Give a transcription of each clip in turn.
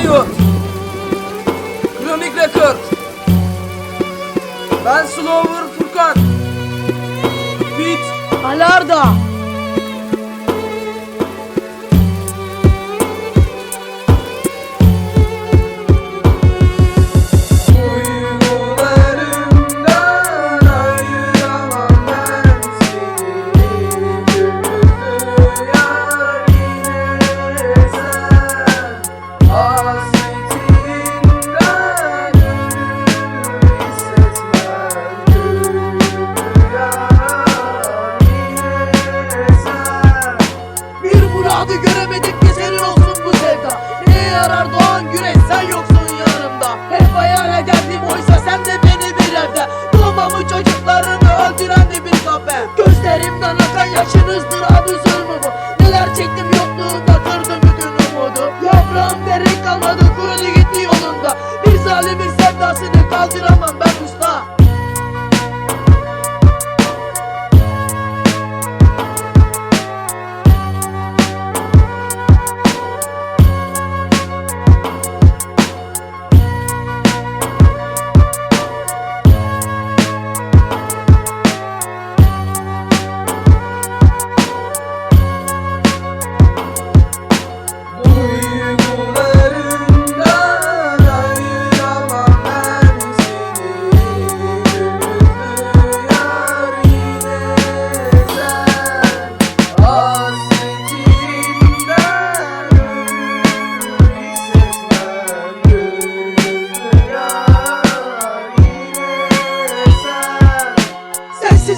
Kayo Kronik Rekord Ben Slower Furkan. Beat Alarda. Adı göremedik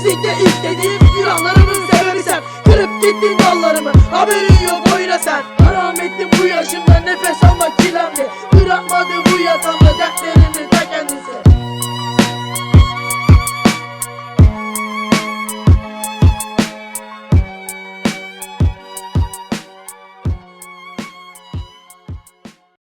Kesinlikle istediğim günahlarımın sebebi sen Kırıp gittin dallarımı haberin